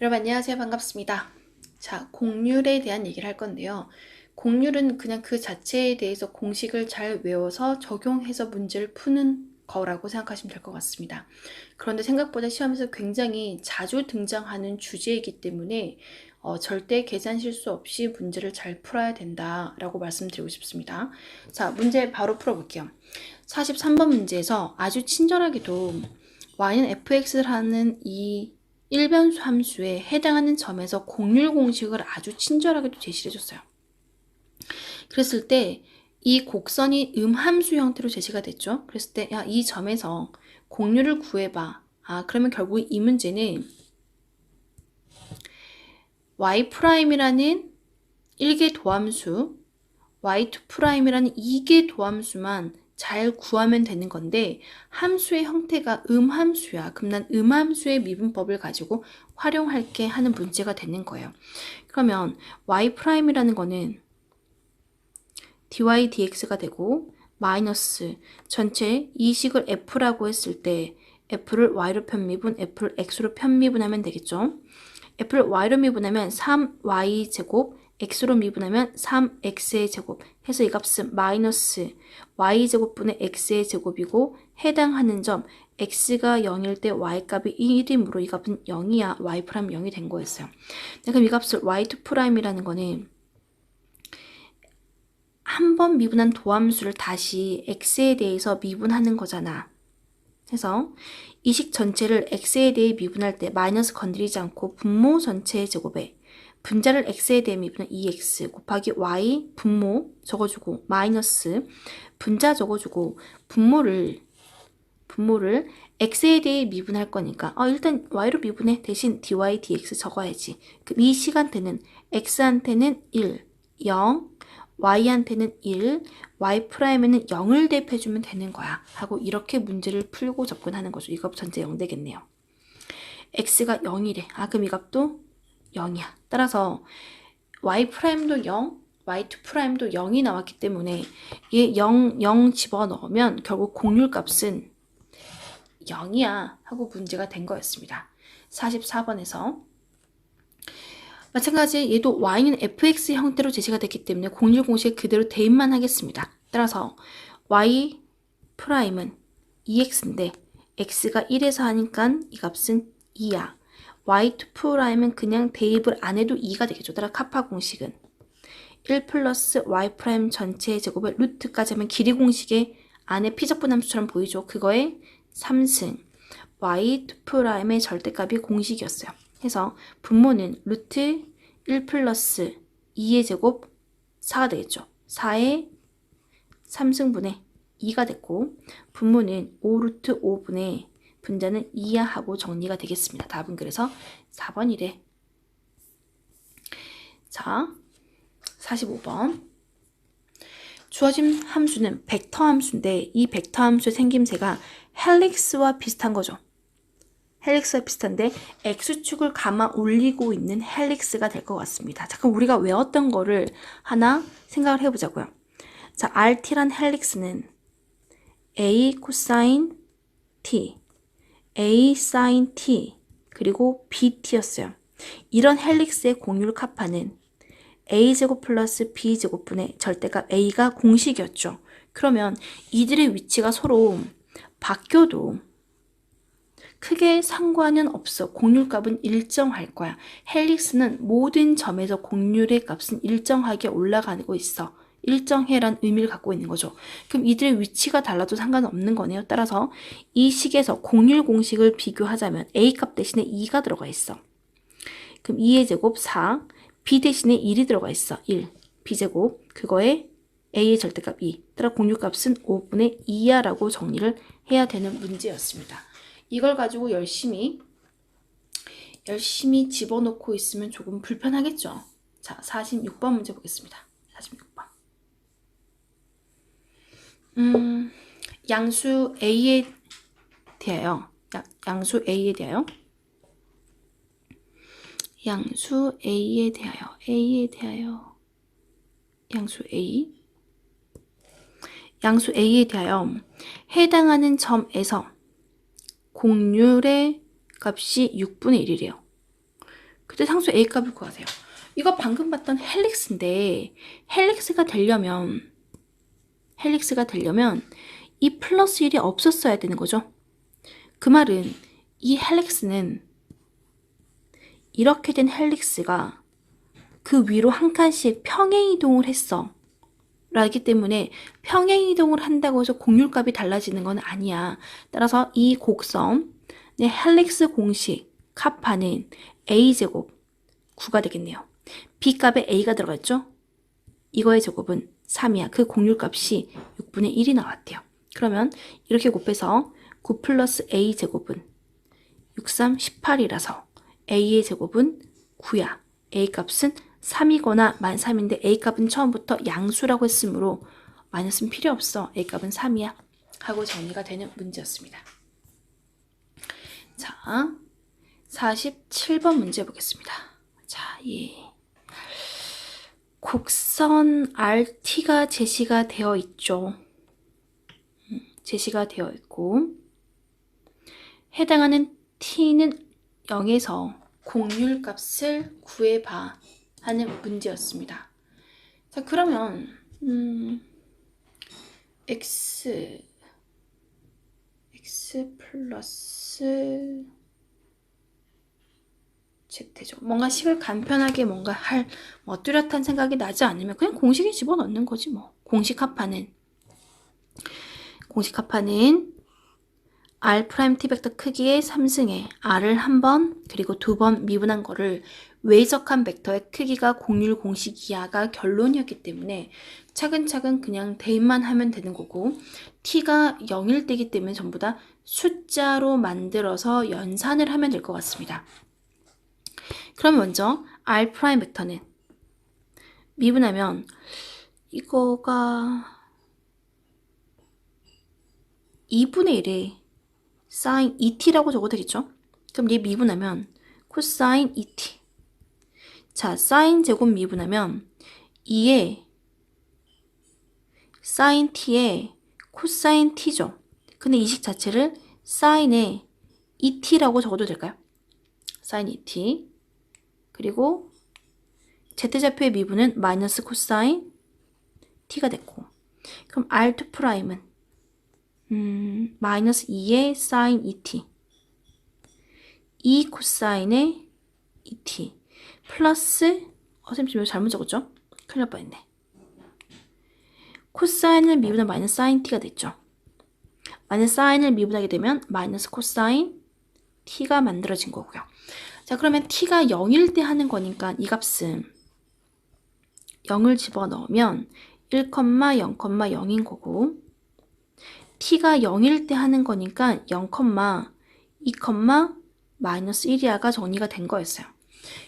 여러분 안녕하세요. 반갑습니다. 자, 공률에 대한 얘기를 할 건데요. 공률은 그냥 그 자체에 대해서 공식을 잘 외워서 적용해서 문제를 푸는 거라고 생각하시면 될 것 같습니다. 그런데 생각보다 시험에서 굉장히 자주 등장하는 주제이기 때문에 어, 절대 계산 실수 없이 문제를 잘 풀어야 된다라고 말씀드리고 싶습니다. 자, 문제 바로 풀어볼게요. 43번 문제에서 아주 친절하게도 y는 fx라는 이 일변수 함수에 해당하는 점에서 공률 공식을 아주 친절하게도 제시해 줬어요. 그랬을 때 이 곡선이 음함수 형태로 제시가 됐죠. 그랬을 때 야, 이 점에서 공률을 구해봐. 아, 그러면 결국 이 문제는 y'이라는 1개 도함수, y2'이라는 2개 도함수만 잘 구하면 되는 건데 함수의 형태가 음함수야. 그럼 난 음함수의 미분법을 가지고 활용할게 하는 문제가 되는 거예요. 그러면 y'이라는 거는 dy dx가 되고 마이너스 전체 이 식을 f라고 했을 때 f를 y로 편미분, f를 x로 편미분하면 되겠죠. f를 y로 미분하면 3y 제곱 x로 미분하면 3x의 제곱 해서 이 값은 마이너스 y제곱분의 x의 제곱이고 해당하는 점 x가 0일 때 y값이 1이므로 이 값은 0이야 y 프라임 0이 된 거였어요. 그럼 이 값을 y2 프라임이라는 거는 한 번 미분한 도함수를 다시 x에 대해서 미분하는 거잖아. 해서 이 식 전체를 x에 대해 미분할 때 마이너스 건드리지 않고 분모 전체의 제곱에 분자를 x에 대해 미분은 2x 곱하기 y 분모 적어주고 마이너스 분자 적어주고 분모를 분모를 x에 대해 미분할 거니까. 어, 일단 y로 미분해. 대신 dy dx 적어야지. 그럼 이 시간대는 x한테는 1 0 y한테는 1 y 프라임에는 0을 대입해주면 되는 거야. 하고 이렇게 문제를 풀고 접근하는 거죠. 이값 전체 0 되겠네요. x가 0이래. 아 그럼 이 값도 0이야. 따라서 y''도 0, y2'도 0이 나왔기 때문에 얘 0, 0 집어넣으면 결국 공률 값은 0이야 하고 문제가 된 거였습니다. 44번에서 마찬가지 얘도 y는 fx 형태로 제시가 됐기 때문에 공률 공식에 그대로 대입만 하겠습니다. 따라서 y 프라임은 2x인데 x가 1에서 하니까 이 값은 2야. Y2'은 그냥 대입을 안 해도 2가 되겠죠. 따라 카파 공식은 1 플러스 y 프라임 전체의 제곱을 루트까지 하면 길이 공식의 안에 피적분 함수처럼 보이죠. 그거의 3승 y2'의 절대값이 공식이었어요. 해서 분모는 루트 1 플러스 2의 제곱 4가 되겠죠. 4의 3승분의 2가 됐고 분모는 5루트 5분의 분자는 2야 하고 정리가 되겠습니다. 답은 그래서 4번이래. 자, 45번. 주어진 함수는 벡터 함수인데 이 벡터 함수의 생김새가 헬릭스와 비슷한 거죠. 헬릭스와 비슷한데 x축을 감아 올리고 있는 헬릭스가 될 것 같습니다. 자, 그럼 우리가 외웠던 거를 하나 생각을 해보자고요. 자, RT란 헬릭스는 A 코사인 T A sin t 그리고 bt였어요. 이런 헬릭스의 공률 카파는 a제곱 플러스 b제곱분의 절대값 a가 공식이었죠. 그러면 이들의 위치가 서로 바뀌어도 크게 상관은 없어. 공률값은 일정할 거야. 헬릭스는 모든 점에서 공률의 값은 일정하게 올라가고 있어. 일정해란 의미를 갖고 있는 거죠. 그럼 이들의 위치가 달라도 상관없는 거네요. 따라서 이 식에서 공률 공식을 비교하자면 a 값 대신에 2가 들어가 있어. 그럼 2의 제곱 4, b 대신에 1이 들어가 있어. 1, b제곱 그거에 a의 절대값 2. 따라 공률값은 5분의 2야 라고 정리를 해야 되는 문제였습니다. 이걸 가지고 열심히 열심히 집어넣고 있으면 조금 불편하겠죠. 자, 46번 문제 보겠습니다. 46번. 음, 양수 A에 대하여 양수 A에 대하여 양수 A에 대하여 A에 대하여 양수 A 양수 A에 대하여 해당하는 점에서 공률의 값이 6분의 1이래요. 그때 상수 A 값을 구하세요. 이거 방금 봤던 헬릭스인데 헬릭스가 되려면 헬릭스가 되려면 이 플러스 1이 없었어야 되는 거죠. 그 말은 이 헬릭스는 이렇게 된 헬릭스가 그 위로 한 칸씩 평행 이동을 했어. 라기 때문에 평행 이동을 한다고 해서 공률값이 달라지는 건 아니야. 따라서 이 곡선의 헬릭스 공식 카파는 a제곱 9가 되겠네요. b값에 a가 들어갔죠? 이거의 제곱은 3이야. 그 공률값이 6분의 1이 나왔대요. 그러면 이렇게 곱해서 9 플러스 a 제곱은 6, 3, 18이라서 a의 제곱은 9야. a 값은 3이거나 만 3인데 a 값은 처음부터 양수라고 했으므로 마이너스는 필요 없어. a 값은 3이야. 하고 정리가 되는 문제였습니다. 자, 47번 문제 보겠습니다. 자, 예. 곡선 RT가 제시가 되어 있죠. 음, 제시가 되어 있고 해당하는 T는 0에서 공률 값을 구해봐 하는 문제였습니다. 자, 그러면 음, x x 플러스 z죠. 뭔가 식을 간편하게 뭔가 할 뭐 뚜렷한 생각이 나지 않으면 그냥 공식에 집어넣는 거지 뭐. 공식 합하는 공식 합하는 r 프라임 t 벡터 크기의 3승에 r을 한 번 그리고 두 번 미분한 거를 외적한 벡터의 크기가 공률 공식 이하가 결론이었기 때문에 차근차근 그냥 대입만 하면 되는 거고 t가 0일 때기 때문에 전부 다 숫자로 만들어서 연산을 하면 될 것 같습니다. 그럼 먼저 r 프라임 벡터는 미분하면 이거가 2분의 1에 사인 2t라고 적어도 되겠죠? 그럼 얘 미분하면 코사인 2t. 자, 사인 제곱 미분하면 2에 사인 t에 코사인 t죠. 근데 이식 자체를 사인에 2t라고 적어도 될까요? 사인 2t. 그리고 z좌표의 미분은 마이너스 코사인 t가 됐고 그럼 r2 프라임은 음, 마이너스 2의 사인 2t 2 코사인의 2t 플러스 어, 쌤 지금 잘못 적었죠? 큰일 날 뻔했네. 코사인을 미분한 마이너스 사인 t가 됐죠? 마이너스 사인을 미분하게 되면 마이너스 코사인 t가 만들어진 거고요 자 그러면 t가 0일 때 하는 거니까 이 값은 0을 집어넣으면 1,0,0인 거고 t가 0일 때 하는 거니까 0, 2, 마이너스 1이야가 정리가 된 거였어요.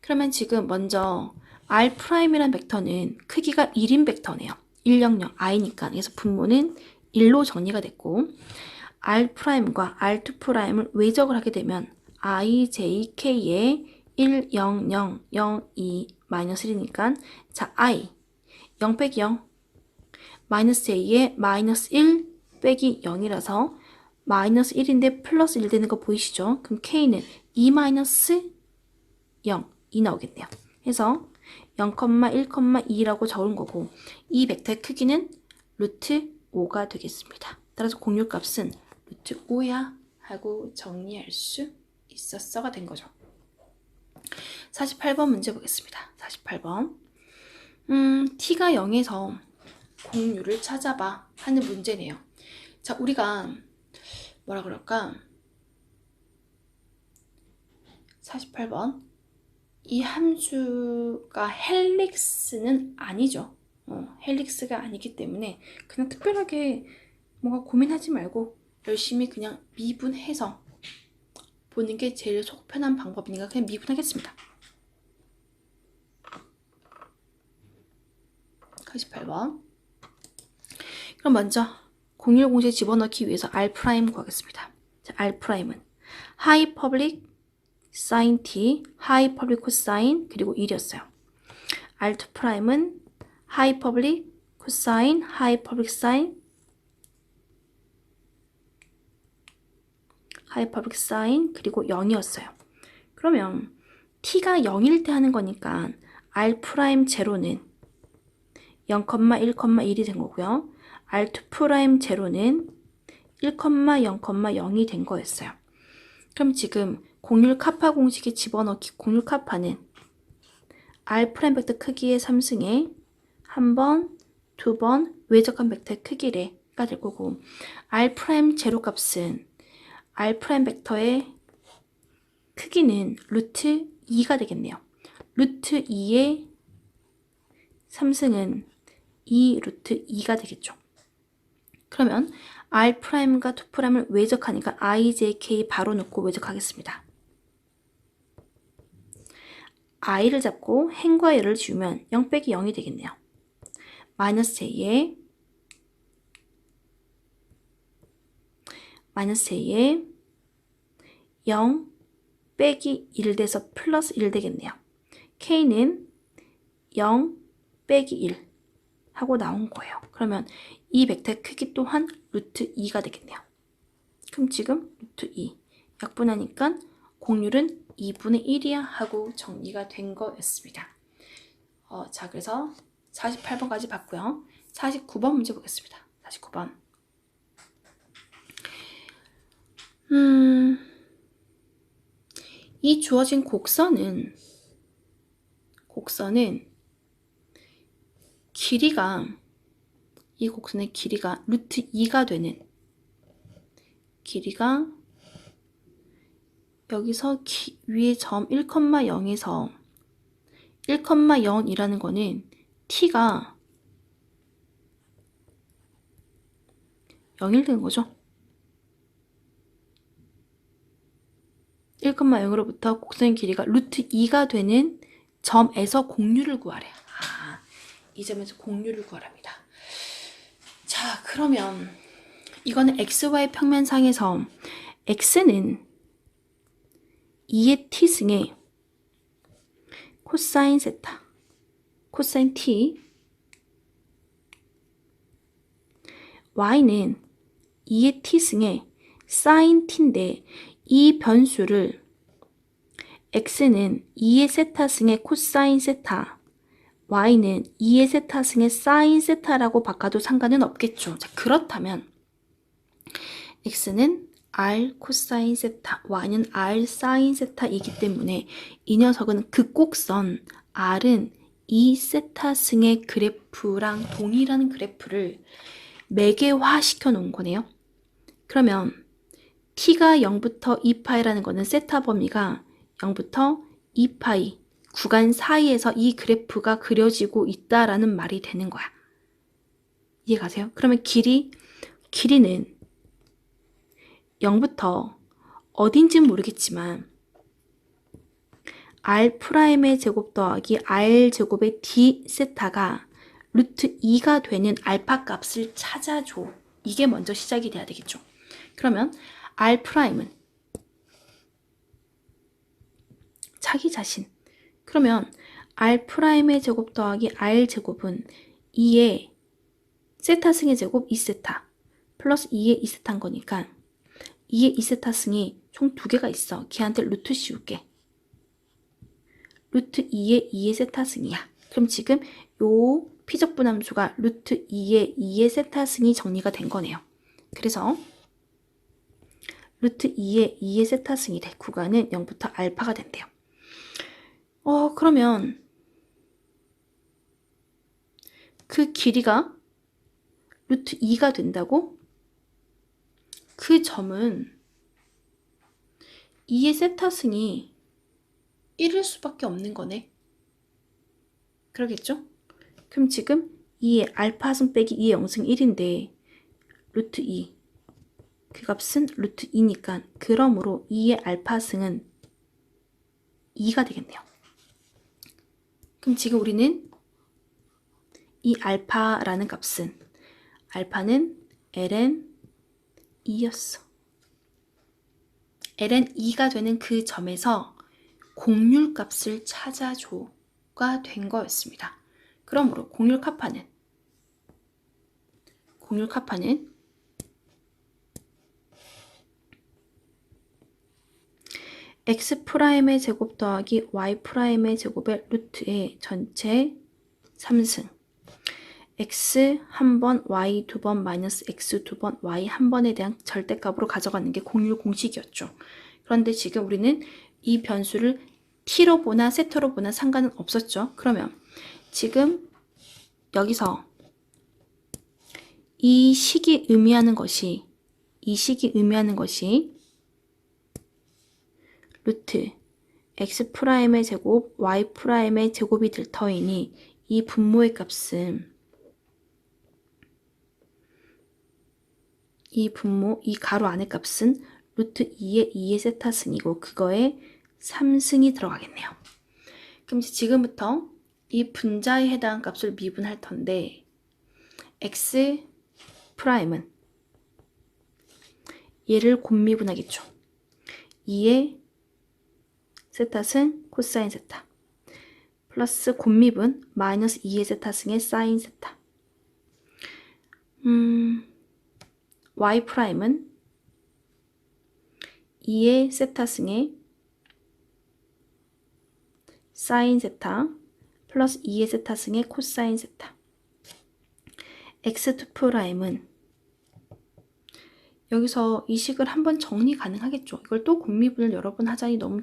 그러면 지금 먼저 r'이란 벡터는 크기가 1인 벡터네요. 1, 0, 0, i니까. 그래서 분모는 1로 정리가 됐고 r'과 r2'을 외적을 하게 되면 i, j, k에 1, 0, 0, 0, 2, 마이너스 1이니까 자, i 0 빼기 0 마이너스 j에 마이너스 1 빼기 0이라서 마이너스 1인데 플러스 1 되는 거 보이시죠? 그럼 k는 2 마이너스 0, 2 나오겠네요. 그래서 0, 1,2라고 적은 거고 이 벡터의 크기는 루트 5가 되겠습니다. 따라서 공률값은 루트 5야 하고 정리할 수 있었어가 된 거죠. 48번 문제 보겠습니다. 48번. 음, t가 0에서 공률을 찾아봐 하는 문제네요. 자, 우리가 뭐라 그럴까? 48번. 이 함수가 헬릭스는 아니죠. 어, 헬릭스가 아니기 때문에 그냥 특별하게 뭔가 고민하지 말고 열심히 그냥 미분해서 보는 게 제일 속 편한 방법이니까 그냥 미분하겠습니다. 48번. 그럼 먼저 01공식에 집어넣기 위해서 R' 구하겠습니다. 자, R'은 하이 퍼블릭 사인 t, 하이 퍼블릭 코사인 그리고 1이었어요. R2'은 하이 퍼블릭 코사인, 하이 퍼블릭 사인 하이 퍼블릭 사인 그리고 0이었어요. 그러면 t가 0일 때 하는 거니까 r 프라임 제로는 0,1,1이 된 거고요. r2 프라임 제로는 1,0,0이 된 거였어요. 그럼 지금 공률 카파 공식에 집어넣기 공률 카파는 r 프라임 벡터 크기의 3승에 한 번, 두 번 외적한 벡터의 크기래가 될 거고 r 프라임 제로 값은 r 벡터의 크기는 루트 2가 되겠네요. 루트 2의 3승은 2 루트 2가 되겠죠. 그러면 r 프라임과 2 프라임을 외적하니까 i, j, k 바로 넣고 외적하겠습니다. i를 잡고 행과 열을 지우면 0 빼기 0이 되겠네요. 마이너스 j에 마이너스 j에 0 빼기 1 돼서 플러스 1 되겠네요. k는 0 빼기 1 하고 나온 거예요. 그러면 이 벡터의 크기 또한 루트 2가 되겠네요. 그럼 지금 루트 2 약분하니까 공률은 2분의 1이야 하고 정리가 된 거였습니다. 어, 자 그래서 48번까지 봤고요. 49번 문제 보겠습니다. 49번. 음, 이 주어진 곡선은 곡선은 길이가 이 곡선의 길이가 루트 2가 되는 길이가 여기서 기, 위에 점 1,0에서 1,0이라는 거는 t가 0일 되는 거죠. 1,0으로부터 곡선의 길이가 루트 2가 되는 점에서 공률을 구하래. 아, 이 점에서 공률을 구하랍니다. 자, 그러면 이거는 xy 평면상에서 x는 2의 t승에 코사인 세타, 코사인 t, y는 2의 t승에 사인 t인데 이 변수를 x는 2의 세타 승의 코사인 세타, y는 2의 세타 승의 사인 세타라고 바꿔도 상관은 없겠죠. 자, 그렇다면 x는 r 코사인 세타, y는 r 사인 세타이기 때문에 이 녀석은 극곡선 r은 이 세타 승의 그래프랑 동일한 그래프를 매개화 시켜 놓은 거네요. 그러면 t가 0부터 2파이라는 거는 세타 범위가 0부터 2파이 구간 사이에서 이 그래프가 그려지고 있다라는 말이 되는 거야. 이해가세요? 그러면 길이 길이는 0부터 어딘진 모르겠지만 r 프라임의 제곱 더하기 r 제곱의 d 세타가 루트 2가 되는 알파 값을 찾아줘. 이게 먼저 시작이 돼야 되겠죠. 그러면 r 프라임은 자기 자신. 그러면 r 프라임의 제곱 더하기 r 제곱은 2의 세타 승의 제곱 2세타 플러스 2의 2세타인 거니까 2의 2세타 승이 총 두 개가 있어. 걔한테 루트 씌울게. 루트 2의 2의 세타 승이야. 그럼 지금 요 피적분 함수가 루트 2의 2의 세타 승이 정리가 된 거네요. 그래서 루트 2의 2의 세타 승이 돼. 구간은 0부터 알파가 된대요. 어, 그러면 그 길이가 루트 2가 된다고? 그 점은 2의 세타승이 1일 수밖에 없는 거네. 그러겠죠? 그럼 지금 2의 알파승 빼기 2의 0승 1인데 루트 2. 그 값은 루트 2니까 그러므로 2의 알파승은 2가 되겠네요. 그럼 지금 우리는 이 알파라는 값은 알파는 ln 2였어. ln 2가 되는 그 점에서 공률 값을 찾아줘가 된 거였습니다. 그러므로 공률 카파는 공률 카파는 x 프라임의 제곱 더하기 y 프라임의 제곱의 루트의 전체 3승 x 한 번, y 두 번, 마이너스 x 두 번, y 한 번에 대한 절대값으로 가져가는 게 공률 공식이었죠. 그런데 지금 우리는 이 변수를 t로 보나 세터로 보나 상관은 없었죠. 그러면 지금 여기서 이 식이 의미하는 것이 이 식이 의미하는 것이 루트 x 프라임의 제곱 y 프라임의 제곱이 될 터이니 이 분모의 값은 이 분모 이 가로 안의 값은 루트 2의 2의 세타승이고 그거에 3승이 들어가겠네요. 그럼 지금부터 이 분자에 해당하는 값을 미분할 텐데 x 프라임은 얘를 곱미분하겠죠. 2의 세타승 코사인 세타. 플러스 곱미분 마이너스 2의 세타승의 사인 세타. 음, y 프라임은 2의 세타승의 사인 세타 플러스 2의 세타승의 코사인 세타. X2 프라임은 여기서 이 식을 한번 정리 가능하겠죠. 이걸 또 곱미분을 여러 번 하자니 너무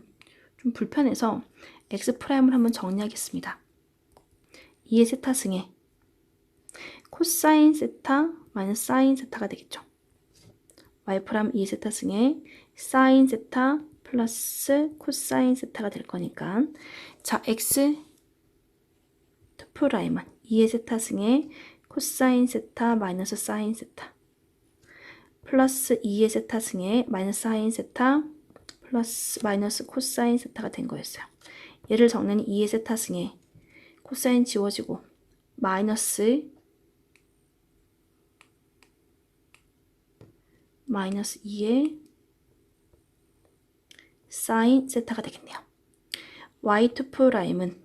좀 불편해서 x 프라임을 한번 정리하겠습니다. 2의 세타 승에 코사인 세타 마이너스 사인 세타가 되겠죠. y 프라임 2의 세타 승에 사인 세타 플러스 코사인 세타가 될 거니까 자 x 2 프라임은 2의 세타 승에 코사인 세타 마이너스 사인 세타 플러스 2의 세타 승에 마이너스 사인 세타 플러스 마이너스 코사인 세타가 된 거였어요. 얘를 적는 2의 세타 승에 코사인 지워지고 마이너스 마이너스 2의 사인 세타가 되겠네요. y2 프라임은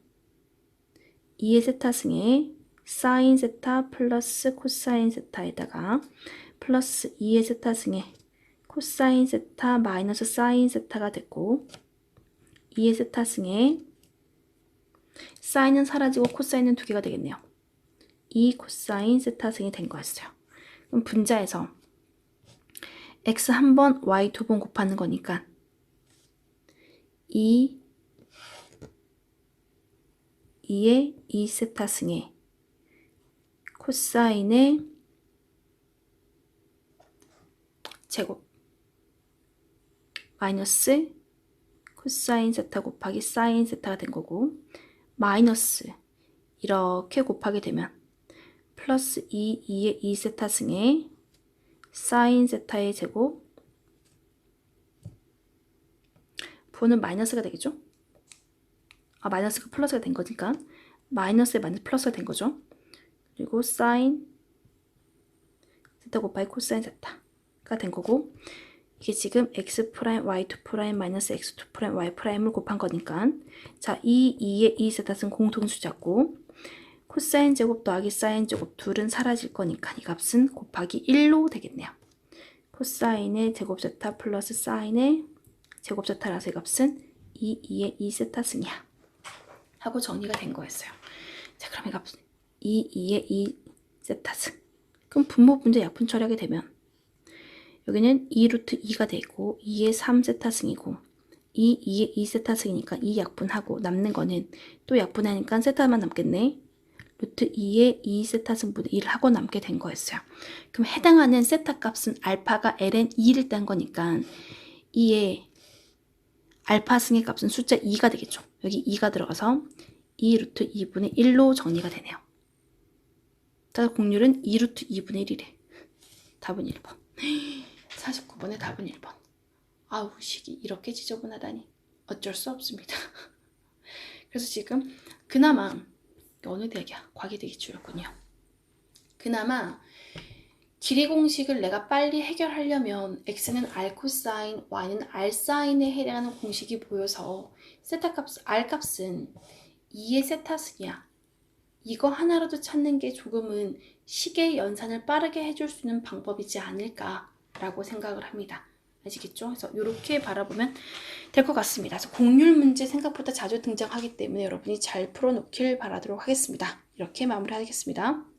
2의 세타 승에 사인 세타 플러스 코사인 세타에다가 플러스 2의 세타 승에 코사인 세타 마이너스 사인 세타가 됐고 2의 세타 승에 사인은 사라지고 코사인은 두 개가 되겠네요. 2 코사인 세타 승이 된 거였어요. 그럼 분자에서 x 한 번, y 두 번 곱하는 거니까 2 2의 2 세타 승에 코사인의 제곱 마이너스 코사인 세타 곱하기 사인 세타가 된 거고 마이너스 이렇게 곱하게 되면 플러스 2, 2의 2 세타 승에 사인 세타의 제곱 부호는 마이너스가 되겠죠? 아 마이너스가 플러스가 된 거니까 마이너스에 마이너스 플러스가 된 거죠. 그리고 사인 세타 곱하기 코사인 세타가 된 거고 이게 지금 x 프라임 y2 프라임 마이너스 x2 프라임 y 프라임을 곱한 거니까 자, 이 2의 2 세타는 공통수잡고 코사인 제곱 더하기 사인 제곱 둘은 사라질 거니까 이 값은 곱하기 1로 되겠네요. 코사인의 제곱 세타 플러스 사인의 제곱 세타라서 이 값은 2, 2의 2 세타 승이야. 하고 정리가 된 거였어요. 자, 그럼 이 값은 2, 2의 2 세타 승. 그럼 분모 분자 약분 처리하게 되면 여기는 2 루트 2가 되고 2의 3 세타승이고 2, 2의 2 세타승이니까 2 약분하고 남는 거는 또 약분하니까 세타만 남겠네. 루트 2의 2 세타승분의 1을 하고 남게 된 거였어요. 그럼 해당하는 세타 값은 알파가 ln 2를 딴 거니까 2의 알파 승의 값은 숫자 2가 되겠죠. 여기 2가 들어가서 2 루트 2분의 1로 정리가 되네요. 자, 공률은 2 루트 2분의 1이래. 답은 1번. 49번의 답은 1번. 아우, 식이 이렇게 지저분하다니. 어쩔 수 없습니다. 그래서 지금 그나마 어느 대학이야? 과기대기주였군요. 그나마 길이 공식을 내가 빨리 해결하려면 x는 r 코사인, y는 r 사인에 해당하는 공식이 보여서 세타 값, r 값은 2의 세타승이야. 이거 하나라도 찾는 게 조금은 식의 연산을 빠르게 해줄 수 있는 방법이지 않을까 라고 생각을 합니다. 아시겠죠? 그래서 이렇게 바라보면 될 것 같습니다. 그래서 공률 문제 생각보다 자주 등장하기 때문에 여러분이 잘 풀어놓길 바라도록 하겠습니다. 이렇게 마무리하겠습니다.